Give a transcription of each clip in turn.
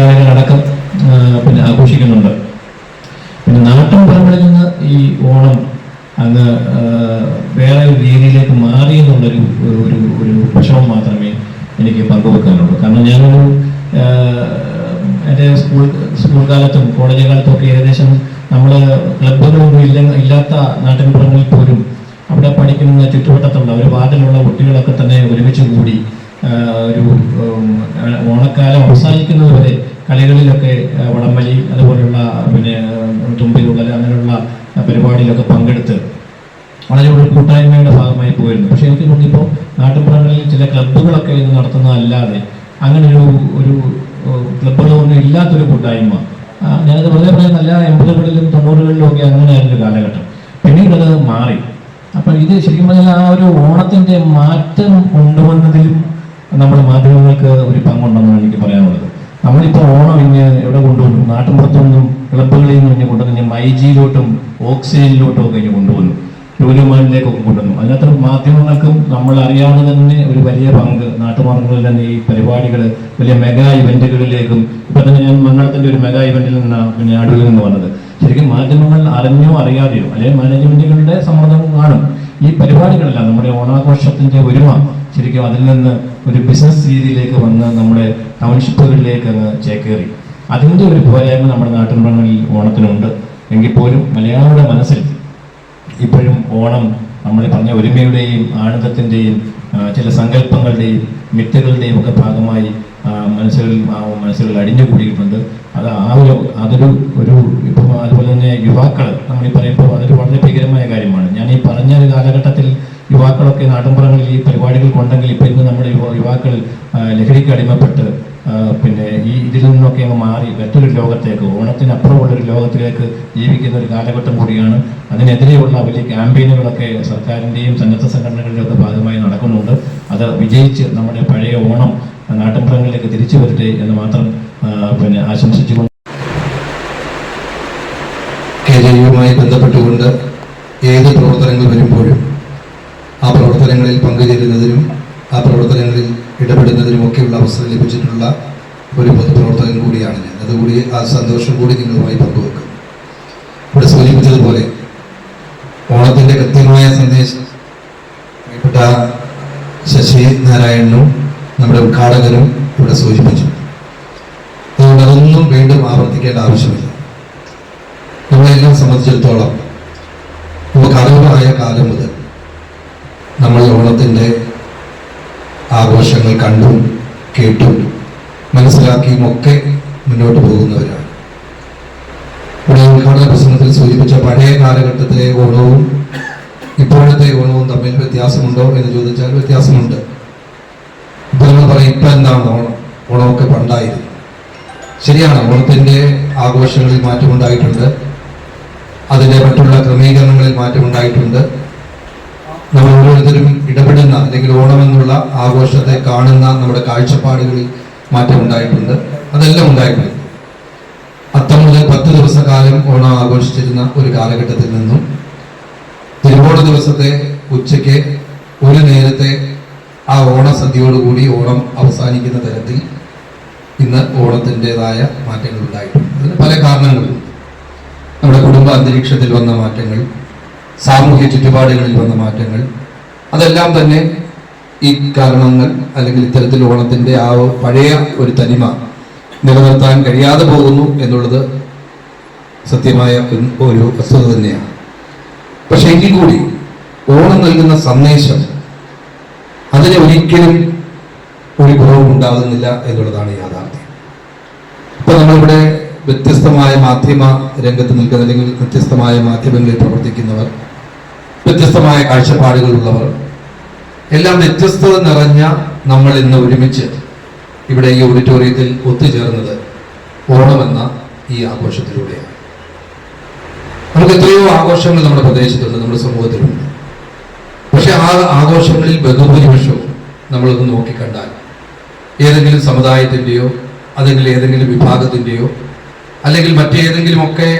മലയാളികളടക്കം പിന്നെ ആഘോഷിക്കുന്നുണ്ട്. പിന്നെ നാട്ടിൻപുറങ്ങളിൽ നിന്ന് ഈ ഓണം അങ്ങ് വേറെ ഒരു രീതിയിലേക്ക് മാറി എന്നുള്ളൊരു ഒരു ഒരു വിഷമം മാത്രമേ എനിക്ക് പങ്കുവെക്കാനുള്ളൂ. കാരണം ഞാനൊരു എന്റെ സ്കൂൾ സ്കൂൾ കാലത്തും കോളേജ് കാലത്തും ഒക്കെ ഏകദേശം നമ്മൾ ക്ലബ്ബുകളൊന്നും ഇല്ല ഇല്ലാത്ത നാട്ടിൻപുറങ്ങളിൽ പോലും അവിടെ പഠിക്കുന്ന ചുറ്റുവട്ടത്തുള്ള ഒരു വാർഡിലുള്ള കുട്ടികളൊക്കെ തന്നെ ഒരുമിച്ച് കൂടി ഒരു ഓണക്കാലം അവസാനിക്കുന്നത് വരെ കളികളിലൊക്കെ വടംവലി അതുപോലെയുള്ള പിന്നെ തുമ്പിലുള്ള അങ്ങനെയുള്ള പരിപാടിയിലൊക്കെ പങ്കെടുത്ത് വളരെ ഒരു കൂട്ടായ്മയുടെ ഭാഗമായി പോയിരുന്നു. പക്ഷേ എനിക്ക് തോന്നിയപ്പോൾ നാട്ടുപുറങ്ങളിൽ ചില ക്ലബ്ബുകളൊക്കെ ഇത് നടത്തുന്നതല്ലാതെ അങ്ങനെ ഒരു ഒരു ക്ലബ്ബുകളൊന്നും ഇല്ലാത്തൊരു കൂട്ടായ്മ. ഞാനത് വളരെ പറയാൻ നല്ല എൺപതുകളിലും തൊണ്ണൂറുകളിലും ഒക്കെ അങ്ങനെയായിരുന്നു കാലഘട്ടം. പിന്നീട് അത് മാറി. അപ്പം ഇത് ശരിക്കും പറഞ്ഞാൽ ആ ഒരു ഓണത്തിന്റെ മാറ്റം കൊണ്ടുവന്നതിലും നമ്മുടെ മാധ്യമങ്ങൾക്ക് ഒരു പങ്കുണ്ടെന്നാണ് എനിക്ക് പറയാനുള്ളത്. നമ്മളിപ്പോൾ ഓണം ഇന്ന് എവിടെ കൊണ്ടുവന്നു? നാട്ടിൻപുറത്തൊന്നും ക്ലബ്ബുകളിൽ നിന്നും ഇങ്ങനെ കൊണ്ടുവന്നു മൈജിയിലോട്ടും ഓക്സിജനിലോട്ടും ഒക്കെ ഇങ്ങനെ കൊണ്ടുവന്നു. ലൂലുമാനിലേക്കൊക്കെ കൊണ്ടുവന്നു. അതിനകത്ത് മാധ്യമങ്ങൾക്കും നമ്മൾ അറിയാതെ തന്നെ ഒരു വലിയ പങ്ക് നാട്ടുമാർഗങ്ങളിൽ തന്നെ ഈ പരിപാടികൾ വലിയ മെഗാ ഇവന്റുകളിലേക്കും ഇപ്പൊ തന്നെ ഞാൻ മംഗളത്തിന്റെ ഒരു മെഗാ ഇവന്റിൽ നിന്നാണ് പിന്നെ അടൂരിൽ നിന്ന് വന്നത്. ശരിക്കും മാധ്യമങ്ങൾ അറിഞ്ഞോ അറിയാതെയോ അല്ലെങ്കിൽ മാനേജ്മെന്റുകളുടെ സമ്മർദ്ദം കാണും. ഈ പരിപാടികളെല്ലാം നമ്മുടെ ഓണാഘോഷത്തിന്റെ ഒരുമ ശരിക്കും അതിൽ നിന്ന് ഒരു ബിസിനസ് രീതിയിലേക്ക് വന്ന് നമ്മുടെ ടൗൺഷിപ്പുകളിലേക്ക് അങ്ങ് ചേക്കേറി. അതിന്റെ ഒരു പോരായ്മ നമ്മുടെ നാട്ടിൻപുറങ്ങളിൽ ഓണത്തിനുണ്ട്. എങ്കിൽ പോലും മലയാളിയുടെ മനസ്സിൽ ഇപ്പോഴും ഓണം നമ്മൾ പറഞ്ഞ ഒരുമയുടെയും ആനന്ദത്തിന്റെയും ചില സങ്കല്പങ്ങളുടെയും മിത്തുകളുടെയും ഒക്കെ ഭാഗമായി മനസ്സുകളിൽ മനസ്സുകളിൽ അടിഞ്ഞു കൂടിയിട്ടുണ്ട്. അത് ആ ഒരു അതൊരു ഒരു ഇപ്പം അതുപോലെ തന്നെ യുവാക്കൾ നമ്മൾ ഈ പറയുമ്പോൾ അതൊരു വളരെ ഭീകരമായ കാര്യമാണ്. ഞാൻ ഈ പറഞ്ഞ ഒരു കാലഘട്ടത്തിൽ യുവാക്കളൊക്കെ നാട്ടിൻപുറങ്ങളിൽ ഈ പരിപാടികൾ കൊണ്ടെങ്കിൽ ഇപ്പം ഇന്ന് നമ്മുടെ യുവ യുവാക്കൾ ലഹരിക്ക് അടിമപ്പെട്ട് പിന്നെ ഈ ഇതിൽ നിന്നൊക്കെ അങ്ങ് മാറി മറ്റൊരു ലോകത്തേക്ക് ഓണത്തിനപ്പുറമുള്ളൊരു ലോകത്തിലേക്ക് ജീവിക്കുന്ന ഒരു കാലഘട്ടം കൂടിയാണ്. അതിനെതിരെയുള്ള വലിയ ക്യാമ്പയിനുകളൊക്കെ സർക്കാരിന്റെയും സന്നദ്ധ സംഘടനകളുടെയൊക്കെ ഭാഗമായി നടക്കുന്നുണ്ട്. അത് വിജയിച്ച് നമ്മുടെ പഴയ ഓണം നാട്ടിൻപുറങ്ങളിലേക്ക് തിരിച്ചു വരട്ടെ എന്ന് മാത്രം പിന്നെ ആശംസിച്ചുകൊണ്ട് കേരളീയവുമായി ബന്ധപ്പെട്ടുകൊണ്ട് ഏത് പ്രവർത്തനങ്ങൾ വരുമ്പോഴും ആ പ്രവർത്തനങ്ങളിൽ പങ്കുചേരുന്നതിനും ആ പ്രവർത്തനങ്ങളിൽ ഇടപെടുന്നതിനും ഒക്കെയുള്ള അവസരം ലഭിച്ചിട്ടുള്ള ഒരു പൊതുപ്രവർത്തകൻ കൂടിയാണ് ഞാൻ. അതുകൂടി ആ സന്തോഷം കൂടി നിങ്ങളുമായി പങ്കുവെക്കും. ഇവിടെ സൂചിപ്പിച്ചതുപോലെ ഓണത്തിന്റെ കൃത്യമായ സന്ദേശം പ്രിയപ്പെട്ട ശശി നാരായണനും നമ്മുടെ ഉദ്ഘാടകനും ഇവിടെ സൂചിപ്പിച്ചു. അതൊന്നും വീണ്ടും ആവർത്തിക്കേണ്ട ആവശ്യമില്ല. നമ്മളെല്ലാം സംബന്ധിച്ചിടത്തോളം നമുക്ക് അറിവായ കാലം മുതൽ നമ്മൾ ഓണത്തിന്റെ ആഘോഷങ്ങൾ കണ്ടും കേട്ടും മനസ്സിലാക്കിയും ഒക്കെ മുന്നോട്ട് പോകുന്നവരാണ്. ഇവിടെ ഉദ്ഘാടന പ്രസംഗത്തിൽ സൂചിപ്പിച്ച പഴയ കാലഘട്ടത്തിലെ ഓണവും ഇപ്പോഴത്തെ ഓണവും തമ്മിൽ വ്യത്യാസമുണ്ടോ എന്ന് ചോദിച്ചാൽ വ്യത്യാസമുണ്ട്. ഇപ്പം നമ്മൾ പറയും ഇപ്പൊ എന്താണ് ഓണം? ഓണമൊക്കെ പണ്ടായിരുന്നു. ശരിയാണ് ഓണത്തിന്റെ ആഘോഷങ്ങളിൽ മാറ്റമുണ്ടായിട്ടുണ്ട്. അതിന്റെ മറ്റുള്ള ക്രമീകരണങ്ങളിൽ മാറ്റമുണ്ടായിട്ടുണ്ട്. നമ്മൾ ഓരോരുത്തരും ഇടപെടുന്ന അല്ലെങ്കിൽ ഓണം എന്നുള്ള ആഘോഷത്തെ കാണുന്ന നമ്മുടെ കാഴ്ചപ്പാടുകളിൽ മാറ്റം ഉണ്ടായിട്ടുണ്ട്. അതെല്ലാം ഉണ്ടായിട്ടുണ്ട്. അത്തം മുതൽ പത്ത് ദിവസക്കാലം ഓണം ആഘോഷിച്ചിരുന്ന ഒരു കാലഘട്ടത്തിൽ നിന്നും തിരുവോണ ദിവസത്തെ ഉച്ചയ്ക്ക് ഒരു നേരത്തെ ആ ഓണസദ്യയോടുകൂടി ഓണം അവസാനിക്കുന്ന തരത്തിൽ ഇന്ന് ഓണത്തിന്റെതായ മാറ്റങ്ങൾ ഉണ്ടായിട്ടുണ്ട്. അതിന് പല കാരണങ്ങളുണ്ട്. നമ്മുടെ കുടുംബ അന്തരീക്ഷത്തിൽ വന്ന മാറ്റങ്ങൾ സാമൂഹ്യ ചുറ്റുപാടുകളിൽ വന്ന മാറ്റങ്ങൾ. അതെല്ലാം തന്നെ ഈ കാരണങ്ങൾ അല്ലെങ്കിൽ ഇത്തരത്തിൽ ഓണത്തിന്റെ ആ പഴയ ഒരു തനിമ നിലനിർത്താൻ കഴിയാതെ പോകുന്നു എന്നുള്ളത് സത്യമായ ഒരു- വസ്തുത തന്നെയാണ്. പക്ഷേ എങ്കിൽ കൂടി ഓണം നൽകുന്ന സന്ദേശം അതിന് ഒരിക്കലും ഒരു ഗുണവും ഉണ്ടാകുന്നില്ല എന്നുള്ളതാണ് യാഥാർത്ഥ്യം. ഇപ്പൊ നമ്മളിവിടെ വ്യത്യസ്തമായ മാധ്യമ രംഗത്ത് നിൽക്കുന്ന അല്ലെങ്കിൽ വ്യത്യസ്തമായ മാധ്യമങ്ങളിൽ പ്രവർത്തിക്കുന്നവർ വ്യത്യസ്തമായ കാഴ്ചപ്പാടുകളുള്ളവർ. എല്ലാം വ്യത്യസ്തത നിറഞ്ഞ നമ്മൾ ഇന്ന് ഒരുമിച്ച് ഇവിടെ ഈ ഓഡിറ്റോറിയത്തിൽ ഒത്തുചേർന്നത് ഓണമെന്ന ഈ ആഘോഷത്തിലൂടെയാണ്. നമുക്ക് എത്രയോ ആഘോഷങ്ങൾ നമ്മുടെ പ്രദേശത്തുണ്ട് നമ്മുടെ സമൂഹത്തിലുണ്ട്. പക്ഷെ ആ ആഘോഷങ്ങളിൽ ബഹുഭൂരിപക്ഷവും നമ്മളൊന്ന് നോക്കിക്കണ്ടാൽ ഏതെങ്കിലും സമുദായത്തിന്റെയോ അല്ലെങ്കിൽ ഏതെങ്കിലും വിഭാഗത്തിന്റെയോ അല്ലെങ്കിൽ മറ്റേതെങ്കിലുമൊക്കെ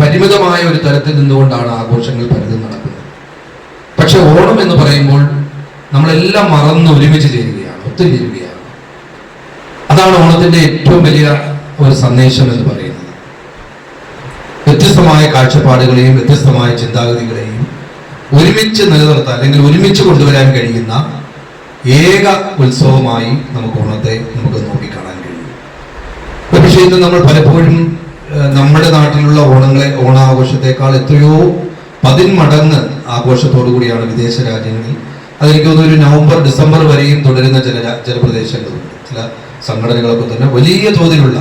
പരിമിതമായ ഒരു തരത്തിൽ നിന്നുകൊണ്ടാണ് ആഘോഷങ്ങൾ പലതും പക്ഷെ ഓണം എന്ന് പറയുമ്പോൾ നമ്മളെല്ലാം മറന്ന് ഒരുമിച്ച് ചേരുകയാണ് ഒത്തുചേരുകയാണ് അതാണ് ഓണത്തിന്റെ ഏറ്റവും വലിയ ഒരു സന്ദേശം എന്ന് പറയുന്നത്. വ്യത്യസ്തമായ കാഴ്ചപ്പാടുകളെയും വ്യത്യസ്തമായ ചിന്താഗതികളെയും ഒരുമിച്ച് നിലനിർത്താൻ അല്ലെങ്കിൽ ഒരുമിച്ച് കൊണ്ടുവരാൻ കഴിയുന്ന ഏക ഉത്സവമായി നമുക്ക് ഓണത്തെ നമുക്ക് നോക്കിക്കാണാൻ കഴിയും. പക്ഷേ ഇന്ന് നമ്മൾ പലപ്പോഴും നമ്മുടെ നാട്ടിലുള്ള ഓണങ്ങളെ ഓണാഘോഷത്തെക്കാൾ എത്രയോ പതിന്മടങ്ങ് ആഘോഷത്തോടു കൂടിയാണ് വിദേശ രാജ്യങ്ങളിൽ. അതെനിക്ക് തോന്നുന്നു ഒരു നവംബർ ഡിസംബർ വരെയും തുടരുന്ന ചില ചില പ്രദേശങ്ങളുണ്ട്. ചില സംഘടനകളൊക്കെ തന്നെ വലിയ തോതിലുള്ള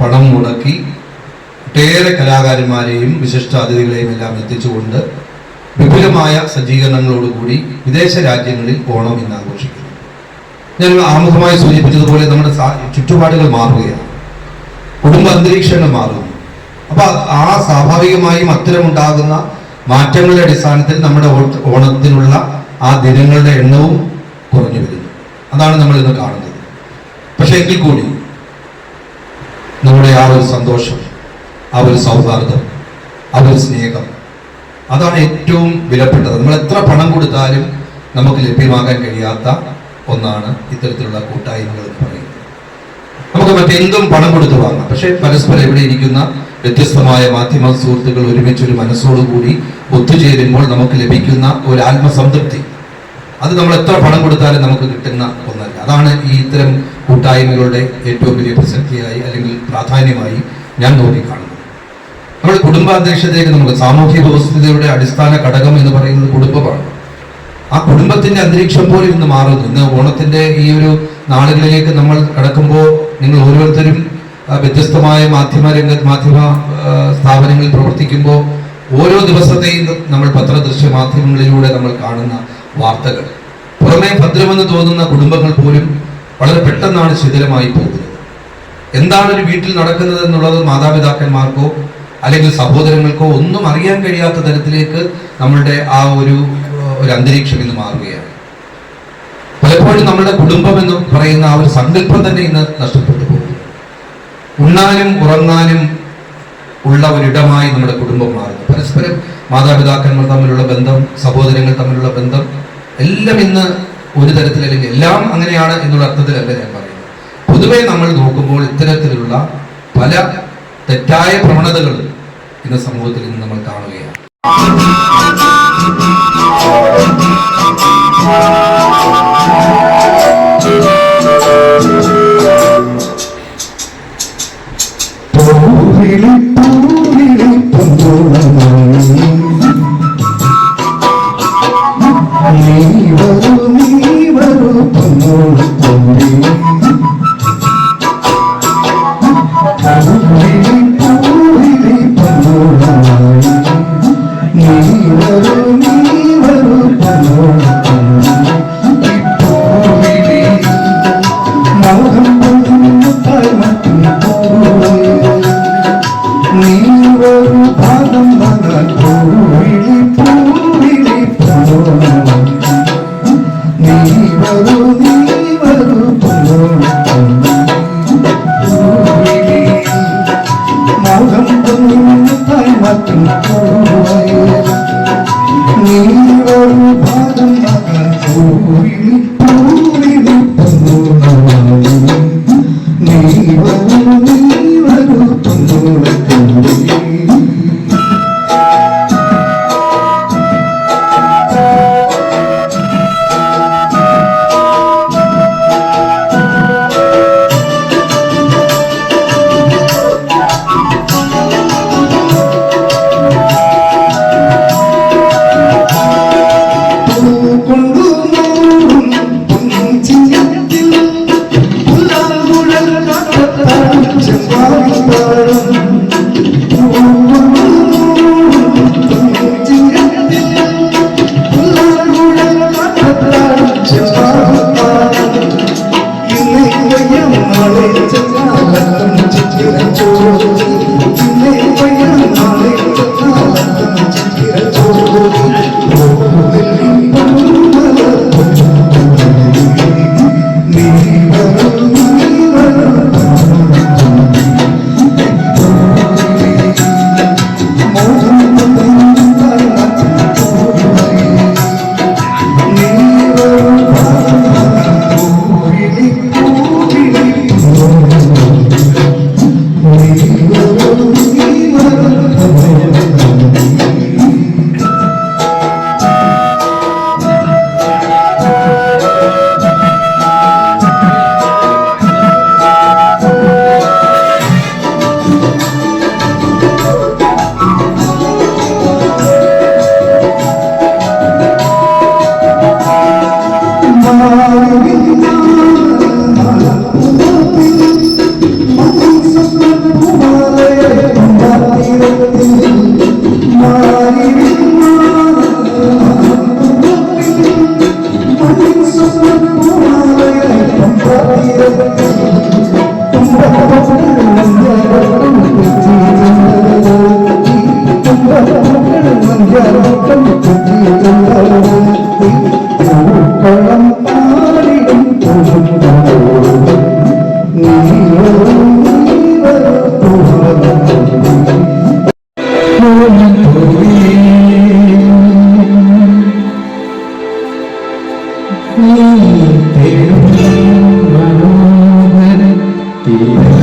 പണം മുടക്കി ഒട്ടേറെ കലാകാരന്മാരെയും വിശിഷ്ട അതിഥികളെയും എല്ലാം എത്തിച്ചുകൊണ്ട് വിപുലമായ സജ്ജീകരണങ്ങളോടുകൂടി വിദേശ രാജ്യങ്ങളിൽ ഓണം ഇന്ന് ആഘോഷിക്കുന്നു. ഞാൻ ആമുഖമായി സൂചിപ്പിച്ചതുപോലെ നമ്മുടെ ചുറ്റുപാടുകൾ മാറുകയാണ്. കുടുംബ അന്തരീക്ഷങ്ങൾ മാറുന്നു. അപ്പൊ ആ സ്വാഭാവികമായും അത്തരമുണ്ടാകുന്ന മാറ്റങ്ങളുടെ അടിസ്ഥാനത്തിൽ നമ്മുടെ ഓണത്തിനുള്ള ആ ദിനങ്ങളുടെ എണ്ണവും കുറഞ്ഞു വരുന്നു. അതാണ് നമ്മൾ ഇന്ന് കാണുന്നത്. പക്ഷെ എങ്കിൽ കൂടി നമ്മുടെ ആ ഒരു സന്തോഷം ആ ഒരു സൗഹാർദ്ദം ആ ഒരു സ്നേഹം അതാണ് ഏറ്റവും വിലപ്പെട്ടത്. നമ്മൾ എത്ര പണം കൊടുത്താലും നമുക്ക് ലഭ്യമാകാൻ കഴിയാത്ത ഒന്നാണ് ഇത്തരത്തിലുള്ള കൂട്ടായ്മകൾ പറയുന്നത്. നമുക്ക് മറ്റെന്തും പണം കൊടുത്ത് വാങ്ങാം. പക്ഷേ പരസ്പരം ഇവിടെ ഇരിക്കുന്ന വ്യത്യസ്തമായ മാധ്യമ സുഹൃത്തുക്കൾ ഒരുമിച്ച് ഒരു മനസ്സോടുകൂടി ഒത്തുചേരുമ്പോൾ നമുക്ക് ലഭിക്കുന്ന ഒരു ആത്മസംതൃപ്തി അത് നമ്മൾ എത്ര പണം കൊടുത്താലും നമുക്ക് കിട്ടുന്ന ഒന്നല്ല. അതാണ് ഈ ഇത്തരം കൂട്ടായ്മകളുടെ ഏറ്റവും വലിയ പ്രസക്തിയായി അല്ലെങ്കിൽ പ്രാധാന്യമായി ഞാൻ നോക്കിക്കാണുന്നത്. നമ്മൾ കുടുംബാന്തരീക്ഷത്തിലേക്ക് നമുക്ക് സാമൂഹ്യ വ്യവസ്ഥിതിയുടെ അടിസ്ഥാന ഘടകം എന്ന് പറയുന്നത് കുടുംബമാണ്. ആ കുടുംബത്തിന്റെ അന്തരീക്ഷം പോലും ഇന്ന് മാറുന്നു. ഇന്ന് ഓണത്തിന്റെ ഈ ഒരു നാളുകളിലേക്ക് നമ്മൾ കടക്കുമ്പോൾ നിങ്ങൾ ഓരോരുത്തരും വ്യത്യസ്തമായ മാധ്യമ രംഗത്ത് മാധ്യമ സ്ഥാപനങ്ങളിൽ പ്രവർത്തിക്കുമ്പോൾ ഓരോ ദിവസത്തെയും നമ്മൾ പത്രദൃശ്യ മാധ്യമങ്ങളിലൂടെ നമ്മൾ കാണുന്ന വാർത്തകൾ. പുറമേ ഭദ്രമെന്ന് തോന്നുന്ന കുടുംബങ്ങൾ പോലും വളരെ പെട്ടെന്നാണ് ശിഥിലമായി പോകുന്നത്. എന്താണ് ഒരു വീട്ടിൽ നടക്കുന്നത് എന്നുള്ളത് മാതാപിതാക്കന്മാർക്കോ അല്ലെങ്കിൽ സഹോദരങ്ങൾക്കോ ഒന്നും അറിയാൻ കഴിയാത്ത തരത്തിലേക്ക് നമ്മളുടെ ആ ഒരു ഒരു അന്തരീക്ഷം ഇന്ന് മാറുകയാണ്. പലപ്പോഴും നമ്മുടെ കുടുംബം എന്ന് പറയുന്ന ആ ഒരു സങ്കല്പം തന്നെ ഇന്ന് നഷ്ടപ്പെട്ടു ഉണ്ണാനും ഉറങ്ങാനും ഉള്ള ഒരിടമായി നമ്മുടെ കുടുംബം മാറുന്നു. പരസ്പരം മാതാപിതാക്കന്മാർ തമ്മിലുള്ള ബന്ധം സഹോദരങ്ങൾ തമ്മിലുള്ള ബന്ധം എല്ലാം ഇന്ന് ഒരു തരത്തിൽ അല്ലെങ്കിൽ എല്ലാം അങ്ങനെയാണ് എന്നുള്ള അർത്ഥത്തിലല്ല ഞാൻ പറയുന്നത്. പൊതുവെ നമ്മൾ നോക്കുമ്പോൾ ഇത്തരത്തിലുള്ള പല തെറ്റായ പ്രവണതകൾ ഇന്ന് സമൂഹത്തിൽ ഇന്ന് നമ്മൾ കാണുകയാണ്. Really? നീ തരും മനോഹര തീര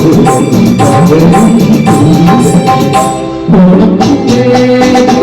Thank you.